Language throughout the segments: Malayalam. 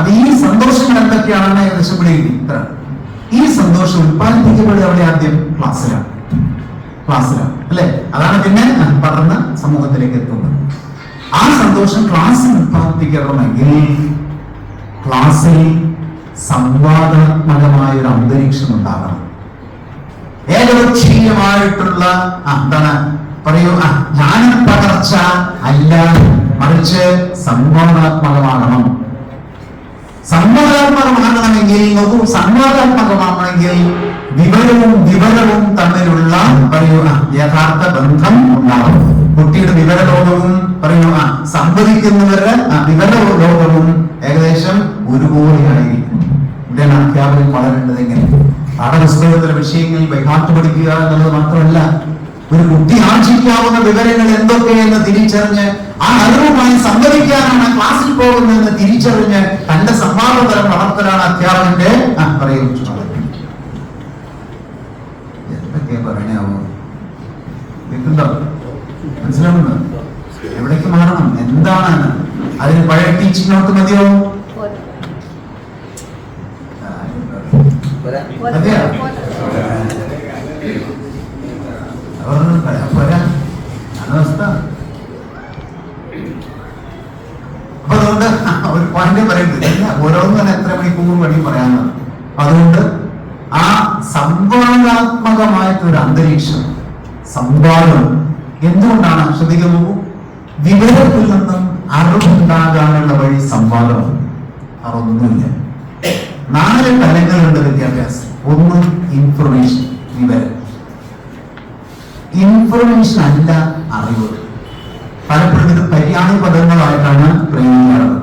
അത് ഈ സന്തോഷങ്ങൾ എന്തൊക്കെയാണെന്ന് ഏകദേശം ഇവിടെ ഇത്ര. ഈ സന്തോഷം ഉത്പാദിപ്പിക്കപ്പെടുക അവിടെ ആദ്യം? ക്ലാസ്സിലാണ്. ക്ലാസ്സിലാണ്. അല്ലെ? അതാണ് പിന്നെ പഠന സമൂഹത്തിലേക്ക് എത്തുന്നത്. ആ സന്തോഷം ക്ലാസ്സിൽ ഉത്പാദിപ്പിക്കണമെങ്കിൽ ക്ലാസ്സിൽ സംവാദാത്മകമായ ഒരു അന്തരീക്ഷം ഉണ്ടാകണം. ഏകപക്ഷീയമായിട്ടുള്ള എന്താണ്? പറയൂ ജ്ഞാന പകർച്ച അല്ല. മറിച്ച് സംവാദാത്മകമാകണം. സംവാദാത്മകമാകണമെങ്കിൽ നോക്കൂ സംവാദാത്മകമാകണമെങ്കിൽ വിവരവും വിവരവും തമ്മിലുള്ള പറയുക യഥാർത്ഥ ബന്ധം ഉണ്ടാകും കുട്ടിയുടെ വിവരലോകവും പറയുക സംവദിക്കുന്നവരുടെ ആ, വിവര ലോകവും ഏകദേശം ഒരുപോലെയായിരിക്കും. ഇവിടെയാണ് അധ്യാപകൻ വളരേണ്ടത് എങ്ങനെ പാഠപുസ്തകത്തിലെ വിഷയങ്ങൾ വൈകാട്ട് പഠിക്കുക എന്നുള്ളത് മാത്രമല്ല ഒരു കുട്ടി ആർജിക്കാവുന്ന വിവരങ്ങൾ എന്തൊക്കെയെന്ന് തിരിച്ചറിഞ്ഞ് ആ അറിവുമായി സംവദിക്കാനാണ് ക്ലാസ്സിൽ പോകുന്നതെന്ന് തിരിച്ചറിഞ്ഞ് തന്റെ സംവാദതരം വളർത്തലാണ് അധ്യാപകന്റെ ആ, പറയൂ. ചുമതല. എന്തൊക്കെയാ പറയണാവോ കേൾക്കുന്നുണ്ടോ മനസ്സിലാവുന്നു എവിടേക്ക് മാറണം? എന്താണ്? അതിന് പഴയ ടീച്ചിങ് നോട്ട് മതിയോ? അതെയോ അവരുടെ പറയാ പോരാ അതാണ് അവസ്ഥ അപ്പൊ അതുകൊണ്ട് പോയിന്റ് പറയുന്നത് ഇല്ല. ഓരോന്നും തന്നെ എത്ര മണിക്കൂർ വേണ്ടി പറയാനാണ്. അതുകൊണ്ട് ആ സംവാദാത്മകമായിട്ടൊരു അന്തരീക്ഷം സംവാദം എന്തുകൊണ്ടാണ്? ശ്രദ്ധിക്കാൻ നോക്കൂ. വിവരത്തിൽ നിന്നും അറിവുണ്ടാകാനുള്ള വഴി സംവാദം അറിവൊന്നുമില്ല. നാല് തലങ്ങളുണ്ട് വിദ്യാഭ്യാസം. ഒന്ന് ഇൻഫർമേഷൻ വിവരം. ഇൻഫർമേഷൻ അല്ല അറിവ് പലപ്പോഴും ഇത് പര്യായ പദങ്ങളായിട്ടാണ് പ്രയോഗിക്കാറുള്ളത്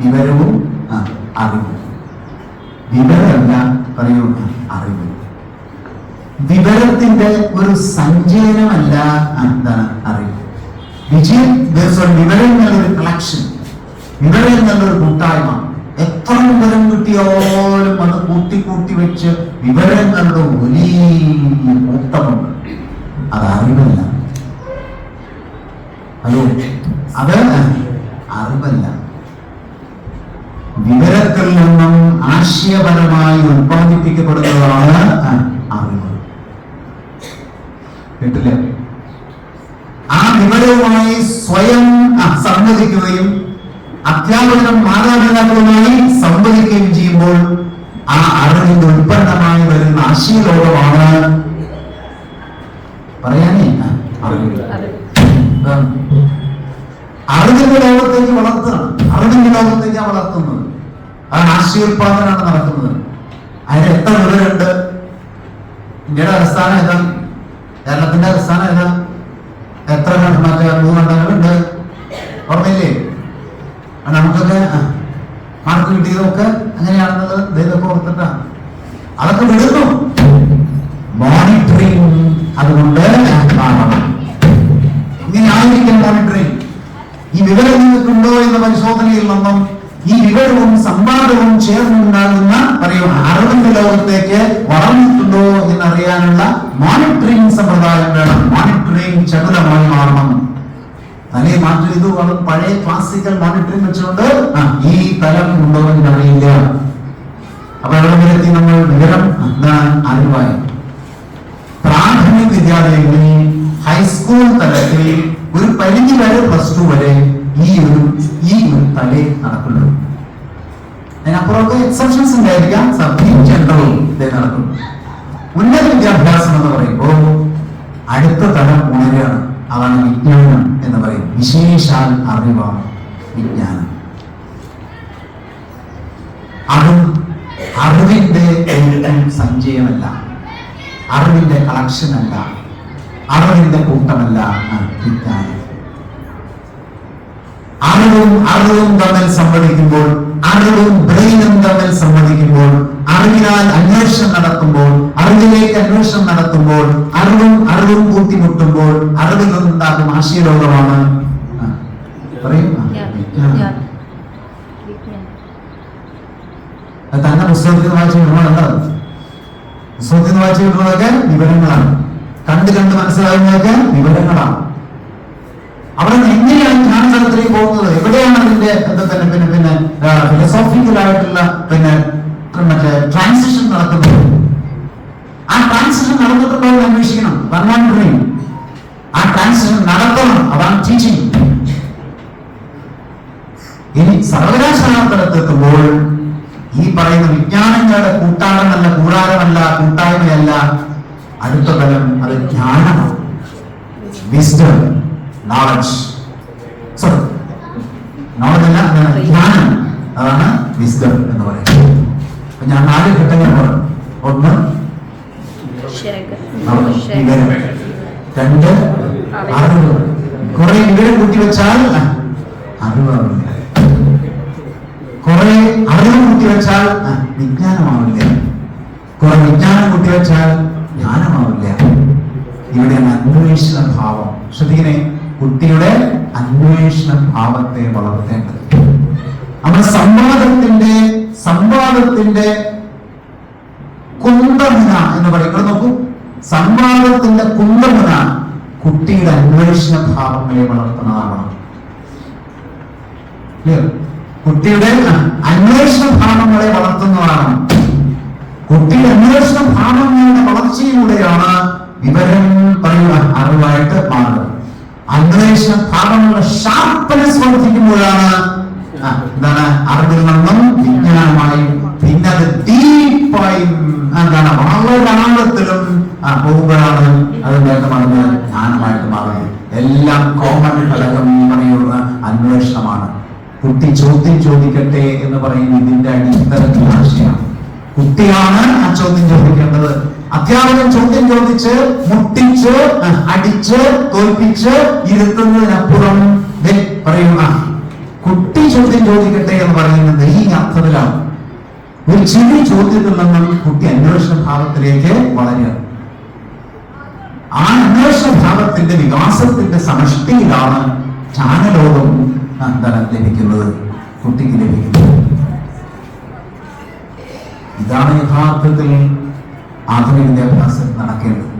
വിവരവും ആ, അറിവും വിവരമല്ല പറയൂ ആ, അറിവ് വിവരത്തിന്റെ ഒരു സഞ്ചയനമല്ല എന്താണ് അറിവ് വിജയം വിവരം എന്നുള്ളൊരു കളക്ഷൻ വിവരം എന്നുള്ളൊരു കൂട്ടായ്മ. എത്ര വിവരം കിട്ടിയാലും അത് കൂട്ടി കൂട്ടി വെച്ച് വിവരങ്ങളുടെ വലിയ കൂട്ടമുണ്ട്. അത് അറിവല്ല. ഹലോ അത് അറിവല്ല. വിവരത്തിൽ നിന്നും ആശയപരമായി ഉത്പാദിപ്പിക്കപ്പെടുന്നതാണ് അറിവ് കേട്ടില്ല വിവരവുമായി സ്വയം സംവദിക്കുകയും അധ്യാപകരും മാതാപിതാക്കളുമായി സംവദിക്കുകയും ചെയ്യുമ്പോൾ ആ അറിവിന്റെ ഉൽപ്പന്നമായി വരുന്ന ആശയലോകമാണ് പറയാനേ. അറിവിന്റെ ലോകത്തേക്ക് വളർത്തണം അറിവിന്റെ ലോകത്തേക്കാണ് വളർത്തുന്നത്. അതാണ് ആശയോൽപാദനമാണ് നടക്കുന്നത്. അതിന് എത്ര വിവരമുണ്ട്? ഇന്ത്യയുടെ അടിസ്ഥാനം ഏതാ കേരളത്തിന്റെ അടിസ്ഥാനം ഏതാ എത്ര മറ്റേ ഭൂഖണ്ഡങ്ങളുണ്ട് ഓർമ്മയില്ലേ? നമുക്കൊക്കെ മാർക്ക് കിട്ടിയതൊക്കെ അങ്ങനെയാണെന്നത് ദൈവമൊക്കെ ഓർത്തിട്ടാണ് അതൊക്കെ വിടുന്നു. മോണിറ്ററിങ് അതുകൊണ്ട് കാണണം. ഇങ്ങനെ ആയിരിക്കും മോണിറ്ററിങ് ഈ വിവരം നിങ്ങൾക്കുണ്ടോ എന്ന പരിശോധനയിൽ നിന്നും ഈ വിവരവും സംവാദവും ചേർന്നുണ്ടാകുന്ന പറയൂ അറിവിന്റെ ലോകത്തേക്ക് വളർന്നിട്ടുണ്ടോ എന്നറിയാനുള്ള മോണിറ്ററിംഗ് സമ്പ്രദായം വേണം. മോണിറ്ററിംഗ് ചടുലമായി മാറണം തലേ മാറ്റി ഇത് പഴയ ക്ലാസിക്കൽ മോണിറ്ററിംഗ് വെച്ചുകൊണ്ട് ഈ തലം ഉണ്ടോ എന്ന് അറിയില്ല അപ്പൊ എവിടെ വരെ എത്തി നമ്മൾ? വിവരം അറിവായി പ്രാഥമിക വിദ്യാലയങ്ങളിൽ ഹൈസ്കൂൾ തലത്തിൽ ഒരു പരിധി വരെ പ്ലസ് ടു വരെ ഈ ഒരു ഈ ഒരു തലേ നടക്കുള്ളൂ. അതിനപ്പുറമൊക്കെ എക്സെപ്ഷൻസ് ഉണ്ടായിരിക്കാം. സബ്ജീവ് ജനറലും ഇതേ നടക്കും. ഉന്നത വിദ്യാഭ്യാസം എന്ന് പറയുമ്പോൾ അടുത്ത തലം ഉണരുകയാണ്. അതാണ് വിജ്ഞാനം എന്ന് പറയും. വിശേഷാൽ അറിവാണ് വിജ്ഞാനം. അതും അറിവിന്റെ സഞ്ചയമല്ല. അറിവിന്റെ കളക്ഷൻ അല്ല. അറിവിന്റെ കൂട്ടമല്ല വിജ്ഞാനം. അറിവും അറിവും തമ്മിൽ സംവദിക്കുമ്പോൾ അറിവും ബ്രെയിനും തമ്മിൽ സംവദിക്കുമ്പോൾ അറിവിനാൽ അന്വേഷണം നടത്തുമ്പോൾ അറിവിലേക്ക് അന്വേഷണം നടത്തുമ്പോൾ അറിവും അറിവും കൂട്ടിമുട്ടുമ്പോൾ അറിവിൽ നിന്നുണ്ടാകും ആശയലോകമാണ്. ആ, പറയൂ. ആ, വിജ്ഞാനം. അത് തന്നെ പുസ്തകത്തിൽ വായിച്ചു വിടുന്നതല്ല പുസ്തകത്തിൽ വായിച്ചു വിടുന്നതൊക്കെ വിവരങ്ങളാണ്. കണ്ട് കണ്ട് മനസ്സിലാകുന്നതൊക്കെ വിവരങ്ങളാണ്. അവിടെ നിന്ന് എങ്ങനെയാണ് ധ്യാനത്തിലേക്ക് പോകുന്നത്? എവിടെയാണ് അതിന്റെ എന്താ തന്നെ? പിന്നെ പിന്നെ ഫിലോസോഫിക്കൽ ആയിട്ടുള്ള പിന്നെ മറ്റേ ട്രാൻസിഷൻ നടക്കുന്നത് ആ ട്രാൻസിഷൻ നടന്നിട്ടുണ്ടോ എന്ന് അന്വേഷിക്കണം. വൺ ഡ്രീം ആ ട്രാൻസിഷൻ നടത്തണം. അതാണ് ടീച്ചിങ് ഇനി സർവകലാശാല തലത്തെത്തുമ്പോൾ ഈ പറയുന്ന വിജ്ഞാനങ്ങളുടെ കൂട്ടാടമല്ല കൂടാരമല്ല കൂട്ടായ്മയല്ല അടുത്ത തലം അത് ജ്ഞാനമാണ്. വിസ്ഡം നോളജ് സോറി നോളജ് അല്ല ജ്ഞാനം. അതാണ് വിസ്ഡം എന്ന് പറയുന്നത്. അപ്പൊ ഞാൻ നാല് ഘട്ടങ്ങൾ പറഞ്ഞു. ഒന്ന് രണ്ട് അറിവ്. കുറെ വിവരം കൂട്ടി വെച്ചാൽ ആ, അറിവാവില്ല കുറെ അറിവ് കൂട്ടി വെച്ചാൽ ആ, വിജ്ഞാനമാവില്ല. കുറെ വിജ്ഞാനം കൂട്ടി വെച്ചാൽ ജ്ഞാനമാവില്ല. ഇവിടെ അന്വേഷണ ഭാവം. ശ്രദ്ധിക്കണേ കുട്ടിയുടെ അന്വേഷണ ഭാവത്തെ വളർത്തേണ്ടത്. നമ്മുടെ സംവാദത്തിന്റെ സംവാദത്തിന്റെ കുന്തമന എന്ന് പറയും. ഇവിടെ നോക്കൂ. സംവാദത്തിന്റെ കുന്തമന കുട്ടിയുടെ അന്വേഷണ ഭാവങ്ങളെ വളർത്തുന്നതാവണം കുട്ടിയുടെ അന്വേഷണ ഭാവങ്ങളെ എന്ന് പറയുന്ന ഇതിന്റെ അടിത്തരത്തിൽ ആശയം. കുട്ടിയാണ് ആ ചോദ്യം ചോദിക്കേണ്ടത്. അധ്യാപകൻ ചോദ്യം ചോദിച്ച് മുട്ടിച്ച് അടിച്ച് തോൽപ്പിച്ച് ഇരുത്തുന്നതിനപ്പുറം പറയുന്ന കുട്ടി ചോദ്യം ചോദിക്കട്ടെ എന്ന് പറയുന്നത് ഈ അർത്ഥത്തിലാണ്. ഒരു ചെറിയ ചോദ്യത്തിൽ നിന്നും കുട്ടി അന്വേഷണ ഭാവത്തിലേക്ക് വളരുക. ആ അന്വേഷണ ഭാവത്തിന്റെ വികാസത്തിന്റെ സമഷ്ടിയിലാണ് ജ്ഞാനലോകം ലഭിക്കുന്നത്. കുട്ടിക്ക് ലഭിക്കുന്നത് ഇതാണ് യഥാർത്ഥത്തിൽ ആധുനിക വിദ്യാഭ്യാസം നടക്കേണ്ടത്.